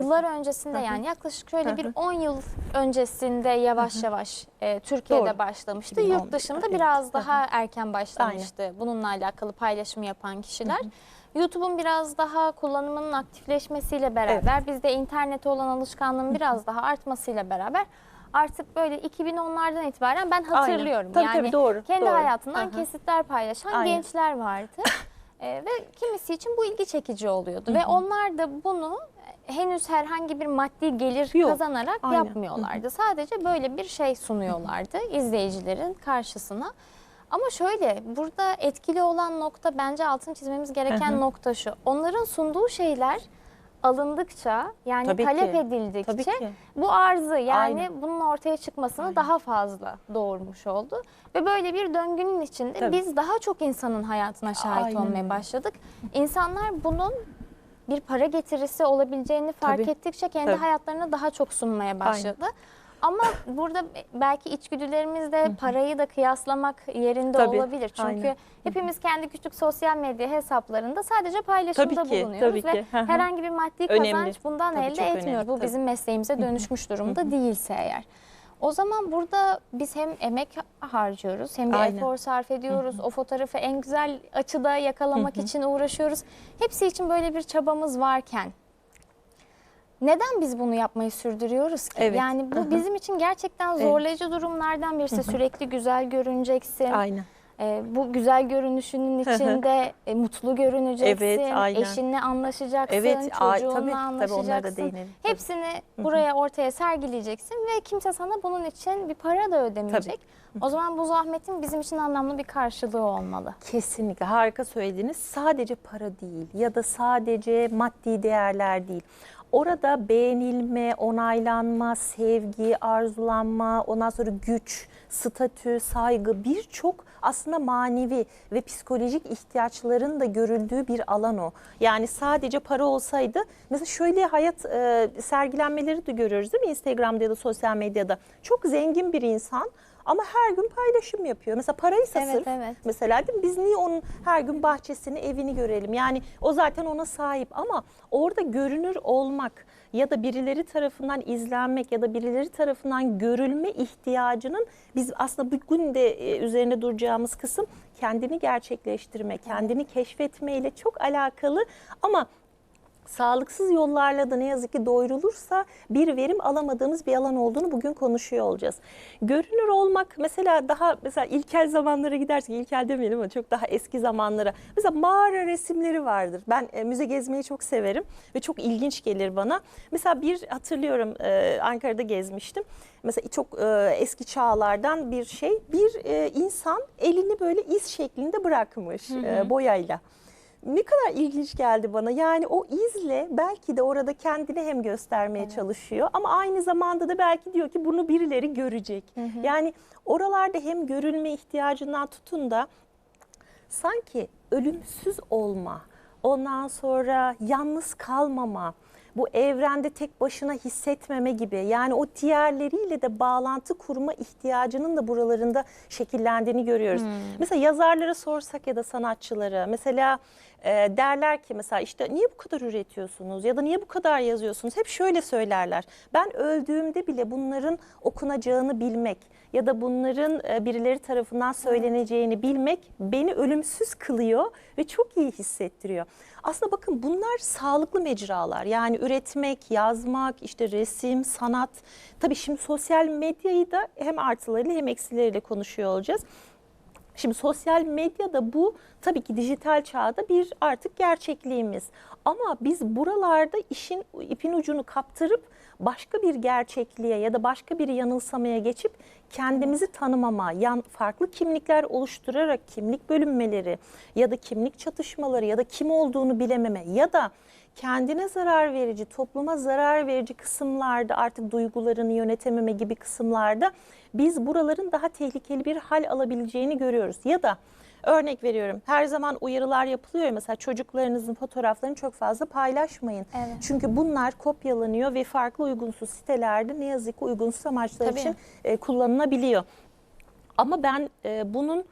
Yıllar öncesinde Hı hı. yani yaklaşık şöyle bir Hı hı. 10 yıl öncesinde yavaş yavaş e, Türkiye'de Doğru. başlamıştı. 2011'de, Yurt dışında evet. biraz Hı hı. daha erken başlamıştı bununla alakalı paylaşım yapan kişiler. YouTube'un biraz daha kullanımının aktifleşmesiyle beraber bizde internete olan alışkanlığın biraz daha artmasıyla beraber artık böyle 2010'lardan itibaren ben hatırlıyorum. Tabii, yani tabii, doğru, kendi doğru. hayatından Hı hı. kesitler paylaşan Aynen. gençler vardı. Ee, ve kimisi için bu ilgi çekici oluyordu ve onlar da bunu henüz herhangi bir maddi gelir Yok, kazanarak aynen. yapmıyorlardı. Sadece böyle bir şey sunuyorlardı izleyicilerin karşısına. Ama şöyle burada etkili olan nokta bence altın çizmemiz gereken Hı hı. nokta şu. Onların sunduğu şeyler alındıkça yani Tabii talep ki, edildikçe tabii ki. bu arzı yani Aynen. bunun ortaya çıkmasını daha fazla doğurmuş oldu. Ve böyle bir döngünün içinde Tabii. biz daha çok insanın hayatına şahit Aynen olmaya başladık. İnsanlar bunun bir para getirisi olabileceğini fark Tabii. ettikçe kendi Tabii. hayatlarına daha çok sunmaya başladı. Ama burada belki içgüdülerimiz de parayı da kıyaslamak yerinde Tabii, olabilir. Çünkü aynen. hepimiz kendi küçük sosyal medya hesaplarında sadece paylaşımda Tabii ki, bulunuyoruz tabii ve ki. Herhangi bir maddi Önemli. kazanç bundan Tabii, elde etmiyoruz. önemli, Bu tabii. bizim mesleğimize dönüşmüş durumda değilse eğer. O zaman burada biz hem emek harcıyoruz hem bir Aynen. efor sarf ediyoruz. O fotoğrafı en güzel açıda yakalamak için uğraşıyoruz. Hepsi için böyle bir çabamız varken neden biz bunu yapmayı sürdürüyoruz ki? Evet. Yani bu Aha. bizim için gerçekten Evet. zorlayıcı durumlardan birisi. Sürekli güzel görüneceksin. Aynen. Ee, bu güzel görünüşünün içinde e, mutlu görüneceksin, Evet, aynen. eşinle anlaşacaksın, Evet, çocuğunla tabii, tabii anlaşacaksın. onlara da değinelim. Tabii. Hepsini buraya ortaya sergileyeceksin ve kimse sana bunun için bir para da ödemeyecek. O zaman bu zahmetin bizim için anlamlı bir karşılığı olmalı. Kesinlikle harika söylediniz. Sadece para değil ya da sadece maddi değerler değil. Orada beğenilme, onaylanma, sevgi, arzulanma, ondan sonra güç, statü, saygı birçok aslında manevi ve psikolojik ihtiyaçların da görüldüğü bir alan o. Yani sadece para olsaydı mesela şöyle hayat e, sergilenmeleri de görüyoruz değil mi Instagram'da ya da sosyal medyada. Çok zengin bir insan ama her gün paylaşım yapıyor. Mesela Evet, sırf evet. mesela değil mi? Biz niye onun her gün bahçesini, evini görelim? Yani o zaten ona sahip ama orada görünür olmak ya da birileri tarafından izlenmek ya da birileri tarafından görülme ihtiyacının biz aslında bugün de e, üzerine duracağımız kısım kendini gerçekleştirme, kendini keşfetme ile çok alakalı ama sağlıksız yollarla da ne yazık ki doyurulursa bir verim alamadığımız bir alan olduğunu bugün konuşuyor olacağız. Görünür olmak mesela daha mesela ilkel zamanlara gidersek ilkel demeyelim ama çok daha eski zamanlara. Mesela mağara resimleri vardır. Ben e, müze gezmeyi çok severim ve çok ilginç gelir bana. Mesela bir hatırlıyorum e, Ankara'da gezmiştim. Mesela çok e, eski çağlardan bir şey. Bir e, insan elini böyle iz şeklinde bırakmış e, boyayla ne kadar ilginç geldi bana. Yani o izle belki de orada kendini hem göstermeye çalışıyor ama aynı zamanda da belki diyor ki bunu birileri görecek. Yani oralarda hem görülme ihtiyacından tutun da sanki ölümsüz olma, ondan sonra yalnız kalmama, bu evrende tek başına hissetmeme gibi yani o diğerleriyle de bağlantı kurma ihtiyacının da buralarında şekillendiğini görüyoruz. Mesela yazarlara sorsak ya da sanatçılara mesela e, derler ki mesela işte niye bu kadar üretiyorsunuz ya da niye bu kadar yazıyorsunuz? Hep şöyle söylerler. Ben öldüğümde bile bunların okunacağını bilmek ya da bunların e, birileri tarafından söyleneceğini bilmek beni ölümsüz kılıyor ve çok iyi hissettiriyor. Aslında bakın bunlar sağlıklı mecralar. Yani üretmek, yazmak, işte resim, sanat. Tabii şimdi sosyal medyayı da hem artılarıyla hem eksileriyle konuşuyor olacağız. Şimdi sosyal medyada bu tabii ki dijital çağda bir artık gerçekliğimiz. Ama biz buralarda işin ipin ucunu kaptırıp başka bir gerçekliğe ya da başka bir yanılsamaya geçip kendimizi tanımama, yan, farklı kimlikler oluşturarak kimlik bölünmeleri ya da kimlik çatışmaları ya da kim olduğunu bilememe ya da kendine zarar verici, topluma zarar verici kısımlarda artık duygularını yönetememe gibi kısımlarda biz buraların daha tehlikeli bir hal alabileceğini görüyoruz. Ya da örnek veriyorum her zaman uyarılar yapılıyor ya mesela çocuklarınızın fotoğraflarını çok fazla paylaşmayın. Evet. Çünkü bunlar kopyalanıyor ve farklı uygunsuz sitelerde ne yazık ki uygunsuz amaçlar Tabii. için e, kullanılabiliyor. Ama ben e, bunun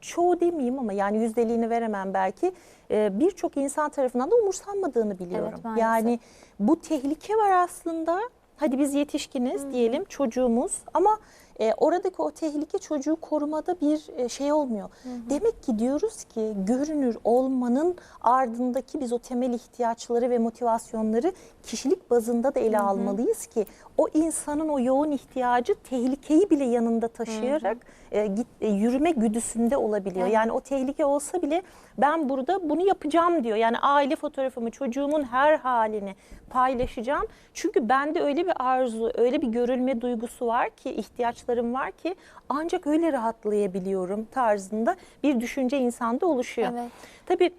çoğu demeyeyim ama yani yüzdeliğini veremem belki e, birçok insan tarafından da umursanmadığını biliyorum. maalesef. yani bu tehlike var aslında. Hadi biz yetişkiniz diyelim çocuğumuz ama e, oradaki o tehlike çocuğu korumada bir e, şey olmuyor. Demek ki diyoruz ki görünür olmanın ardındaki biz o temel ihtiyaçları ve motivasyonları kişilik bazında da ele almalıyız ki o insanın o yoğun ihtiyacı tehlikeyi bile yanında taşıyarak e, git, e, yürüme güdüsünde olabiliyor. Evet. Yani o tehlike olsa bile ben burada bunu yapacağım diyor. Yani aile fotoğrafımı, çocuğumun her halini paylaşacağım. Çünkü bende öyle bir arzu, öyle bir görülme duygusu var ki, ihtiyaçlarım var ki ancak öyle rahatlayabiliyorum tarzında bir düşünce insanda oluşuyor. Evet. Tabii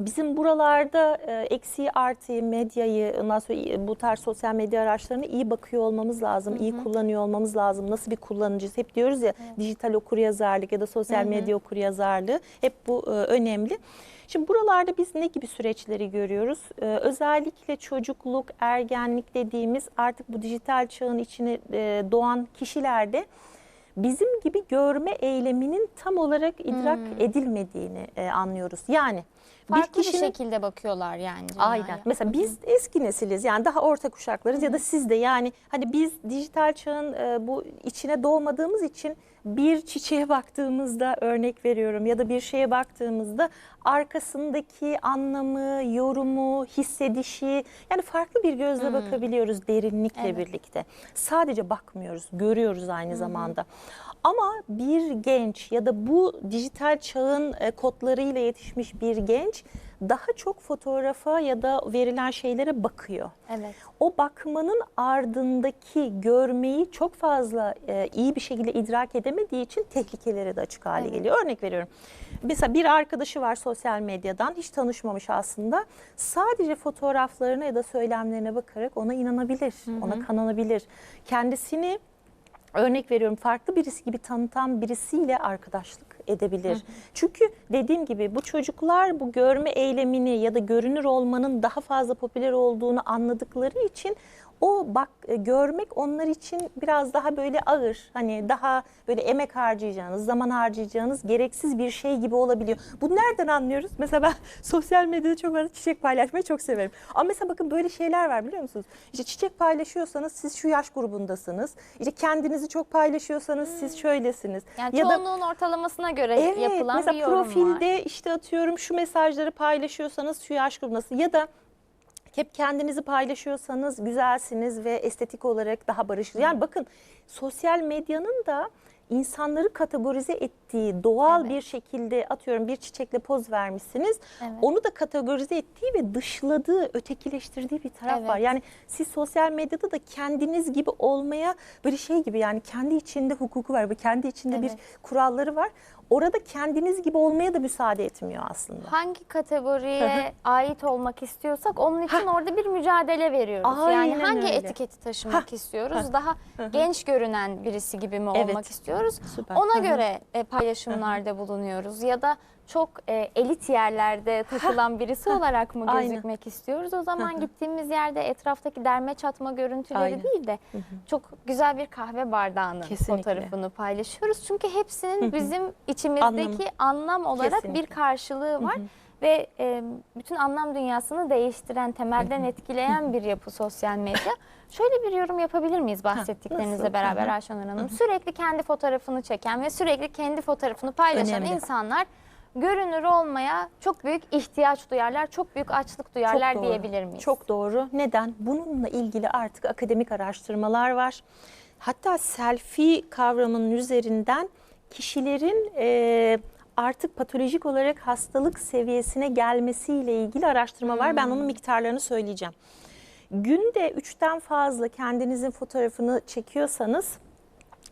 Bizim buralarda e, eksiği artıyı, medyayı, ondan sonra bu tarz sosyal medya araçlarına iyi bakıyor olmamız lazım, iyi kullanıyor olmamız lazım. Nasıl bir kullanıcıyız? Hep diyoruz ya dijital okuryazarlık ya da sosyal medya okuryazarlığı hep bu e, önemli. Şimdi buralarda biz ne gibi süreçleri görüyoruz? Ee, özellikle çocukluk, ergenlik dediğimiz artık bu dijital çağın içine e, doğan kişilerde bizim gibi görme eyleminin tam olarak idrak edilmediğini e, anlıyoruz. Yani Farklı bir, şekilde bakıyorlar yani. Aynen. Mesela biz eski nesiliz yani daha orta kuşaklarız ya da siz de yani hani biz dijital çağın e, bu içine doğmadığımız için bir çiçeğe baktığımızda örnek veriyorum ya da bir şeye baktığımızda arkasındaki anlamı, yorumu, hissedişi yani farklı bir gözle bakabiliyoruz derinlikle Evet. birlikte. Sadece bakmıyoruz, görüyoruz aynı zamanda. Ama bir genç ya da bu dijital çağın e, kodlarıyla yetişmiş bir genç daha çok fotoğrafa ya da verilen şeylere bakıyor. Evet. O bakmanın ardındaki görmeyi çok fazla e, iyi bir şekilde idrak edemediği için tehlikelere de açık hale Evet. geliyor. Örnek veriyorum. Mesela bir arkadaşı var sosyal medyadan hiç tanışmamış aslında. Sadece fotoğraflarına ya da söylemlerine bakarak ona inanabilir, ona kananabilir. Kendisini örnek veriyorum farklı birisi gibi tanıtan birisiyle arkadaşlık edebilir. Çünkü dediğim gibi bu çocuklar bu görme eylemini ya da görünür olmanın daha fazla popüler olduğunu anladıkları için o bak e, görmek onlar için biraz daha böyle ağır hani daha böyle emek harcayacağınız, zaman harcayacağınız gereksiz bir şey gibi olabiliyor. Bu nereden anlıyoruz? Mesela ben sosyal medyada çok fazla çiçek paylaşmayı çok severim. Ama mesela bakın böyle şeyler var biliyor musunuz? İşte çiçek paylaşıyorsanız siz şu yaş grubundasınız. İşte kendinizi çok paylaşıyorsanız siz şöylesiniz. Yani ya da çoğunluğun ortalamasına göre Evet, yapılan mesela bir yorum var. profilde işte atıyorum şu mesajları paylaşıyorsanız şu yaş grubundasınız ya da hep kendinizi paylaşıyorsanız güzelsiniz ve estetik olarak daha barışçıl. Yani bakın sosyal medyanın da insanları kategorize ettiği doğal Evet. bir şekilde atıyorum bir çiçekle poz vermişsiniz. Evet. Onu da kategorize ettiği ve dışladığı, ötekileştirdiği bir taraf Evet. var. Yani siz sosyal medyada da kendiniz gibi olmaya böyle şey gibi yani kendi içinde hukuku var ve kendi içinde Evet. bir kuralları var. Orada kendiniz gibi olmaya da müsaade etmiyor aslında. Hangi kategoriye ait olmak istiyorsak onun için orada bir mücadele veriyoruz. Aynen yani hangi öyle. etiketi taşımak istiyoruz? Daha genç görünen birisi gibi mi Evet. olmak istiyoruz? Süper. Ona göre e, paylaşımlarda bulunuyoruz ya da çok e, elit yerlerde takılan birisi olarak mı Aynen. gözükmek istiyoruz? O zaman gittiğimiz yerde etraftaki derme çatma görüntüleri Aynen. değil de çok güzel bir kahve bardağının Kesinlikle. fotoğrafını paylaşıyoruz. Çünkü hepsinin bizim içimizdeki anlam olarak Kesinlikle. bir karşılığı var ve e, bütün anlam dünyasını değiştiren, temelden etkileyen bir yapı sosyal medya. Şöyle bir yorum yapabilir miyiz bahsettiklerinizle beraber. Ayşenur Hanım? Sürekli kendi fotoğrafını çeken ve sürekli kendi fotoğrafını paylaşan Önemli. insanlar görünür olmaya çok büyük ihtiyaç duyarlar, çok büyük açlık duyarlar Çok doğru. diyebilir miyiz? Çok doğru. Neden? Bununla ilgili artık akademik araştırmalar var. Hatta selfie kavramının üzerinden kişilerin e, artık patolojik olarak hastalık seviyesine gelmesiyle ilgili araştırma var. Ben onun miktarlarını söyleyeceğim. Günde üçten fazla kendinizin fotoğrafını çekiyorsanız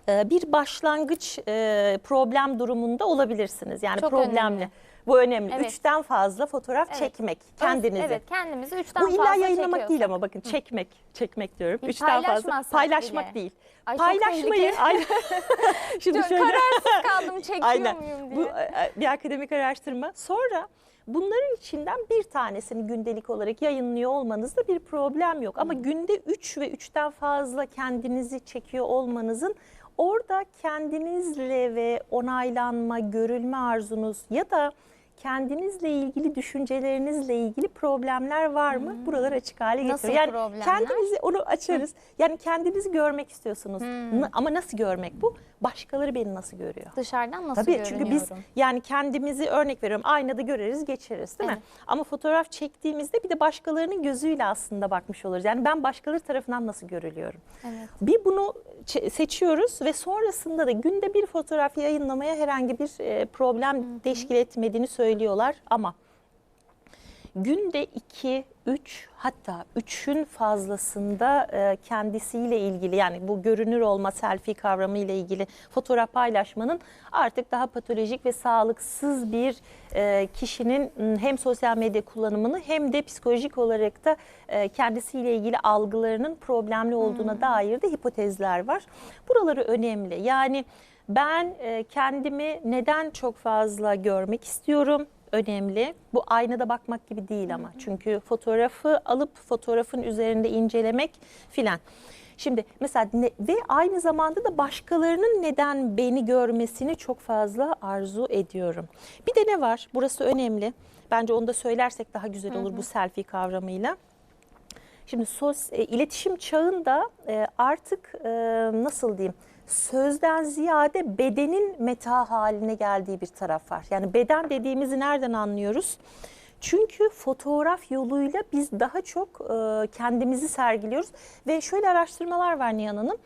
bir başlangıç e, problem durumunda olabilirsiniz. Yani Çok problemli. önemli. Bu önemli. Evet. Üçten fazla fotoğraf Evet. çekmek kendinizi. Evet, kendimizi üçten Bu illa yayınlamak değil ama bakın çekmek, çekmek diyorum. Bir Üçten fazla paylaşmak bile. değil. Ay, Paylaşmayı. Şimdi şöyle kararsız kaldım çekiyor aynen. muyum diye. Bu e, bir akademik araştırma. Sonra bunların içinden bir tanesini gündelik olarak yayınlıyor olmanızda bir problem yok. Ama günde 3 ve 3'ten fazla kendinizi çekiyor olmanızın orada kendinizle ve onaylanma, görülme arzunuz ya da kendinizle ilgili düşüncelerinizle ilgili problemler var mı? Buraları açık hale Hmm. Nasıl. Yani problemler? kendinizi onu açarız. Yani kendinizi görmek istiyorsunuz. Hmm. Ama nasıl görmek bu? Başkaları beni nasıl görüyor? Dışarıdan nasıl Tabii görünüyorum? çünkü biz yani kendimizi örnek veriyorum aynada göreriz geçeriz değil mi? Evet. Ama fotoğraf çektiğimizde bir de başkalarının gözüyle aslında bakmış oluruz. Yani ben başkaları tarafından nasıl görülüyorum? Evet. Bir bunu seçiyoruz ve sonrasında da günde bir fotoğraf yayınlamaya herhangi bir problem teşkil etmediğini söylüyorlar ama günde 2, 3 hatta 3'ün fazlasında e, kendisiyle ilgili yani bu görünür olma selfie kavramı ile ilgili fotoğraf paylaşmanın artık daha patolojik ve sağlıksız bir e, kişinin hem sosyal medya kullanımını hem de psikolojik olarak da e, kendisiyle ilgili algılarının problemli olduğuna dair de hipotezler var. Buraları önemli. Yani ben e, kendimi neden çok fazla görmek istiyorum? önemli. Bu aynada bakmak gibi değil ama. Çünkü fotoğrafı alıp fotoğrafın üzerinde incelemek filan. Şimdi mesela ne- ve aynı zamanda da başkalarının neden beni görmesini çok fazla arzu ediyorum. Bir de ne var? Burası önemli. Bence onu da söylersek daha güzel olur bu selfie kavramıyla. Şimdi sos, e, iletişim çağında e, artık e, nasıl diyeyim sözden ziyade bedenin meta haline geldiği bir taraf var. Yani beden dediğimizi nereden anlıyoruz? Çünkü fotoğraf yoluyla biz daha çok e, kendimizi sergiliyoruz ve şöyle araştırmalar var Nihan Hanım.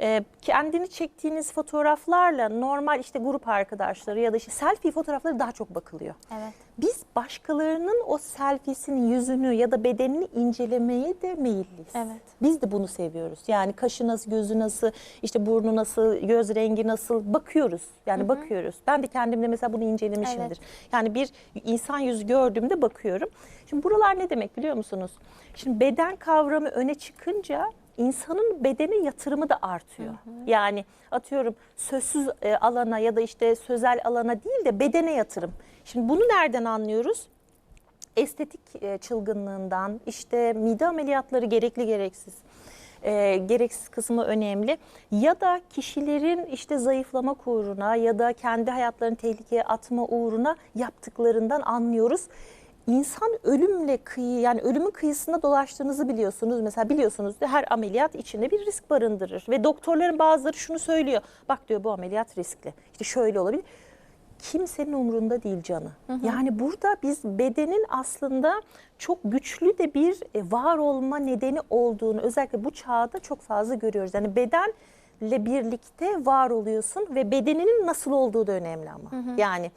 E, kendini çektiğiniz fotoğraflarla normal işte grup arkadaşları ya da işte selfie fotoğrafları daha çok bakılıyor. Evet. Biz başkalarının o selfiesinin yüzünü ya da bedenini incelemeye de meyilliyiz. Evet. Biz de bunu seviyoruz. Yani kaşı nasıl, gözü nasıl, işte burnu nasıl, göz rengi nasıl bakıyoruz. Yani bakıyoruz. Ben de kendimde mesela bunu incelemişimdir. Evet. Yani bir insan yüzü gördüğümde bakıyorum. Şimdi buralar ne demek biliyor musunuz? Şimdi beden kavramı öne çıkınca insanın bedene yatırımı da artıyor. Yani atıyorum sözsüz e, alana ya da işte sözel alana değil de bedene yatırım. Şimdi bunu nereden anlıyoruz? estetik e, çılgınlığından, işte mide ameliyatları gerekli gereksiz, e, gereksiz kısmı önemli. Ya da kişilerin işte zayıflama uğruna ya da kendi hayatlarını tehlikeye atma uğruna yaptıklarından anlıyoruz. İnsan ölümle kıyı yani ölümün kıyısında dolaştığınızı biliyorsunuz. Mesela biliyorsunuz her ameliyat içinde bir risk barındırır. Ve doktorların bazıları şunu söylüyor. Bak diyor bu ameliyat riskli. İşte şöyle olabilir kimsenin umrunda değil canı. Yani burada biz bedenin aslında çok güçlü de bir e, var olma nedeni olduğunu özellikle bu çağda çok fazla görüyoruz. Yani bedenle birlikte var oluyorsun ve bedeninin nasıl olduğu da önemli ama. Yani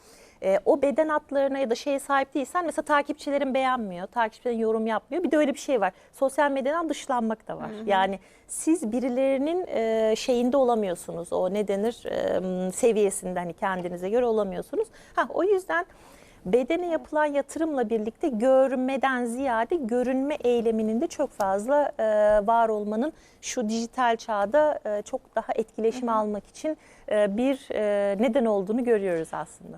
e, o beden hatlarına ya da şeye sahip değilsen mesela takipçilerin beğenmiyor, takipçilerin yorum yapmıyor. Bir de öyle bir şey var. Sosyal medyadan dışlanmak da var. Yani siz birilerinin e, şeyinde olamıyorsunuz. O ne denir? E, seviyesinde hani kendinize göre olamıyorsunuz. Ha o yüzden bedene yapılan yatırımla birlikte görmeden ziyade görünme eyleminin de çok fazla e, var olmanın şu dijital çağda e, çok daha etkileşim almak için e, bir e, neden olduğunu görüyoruz aslında.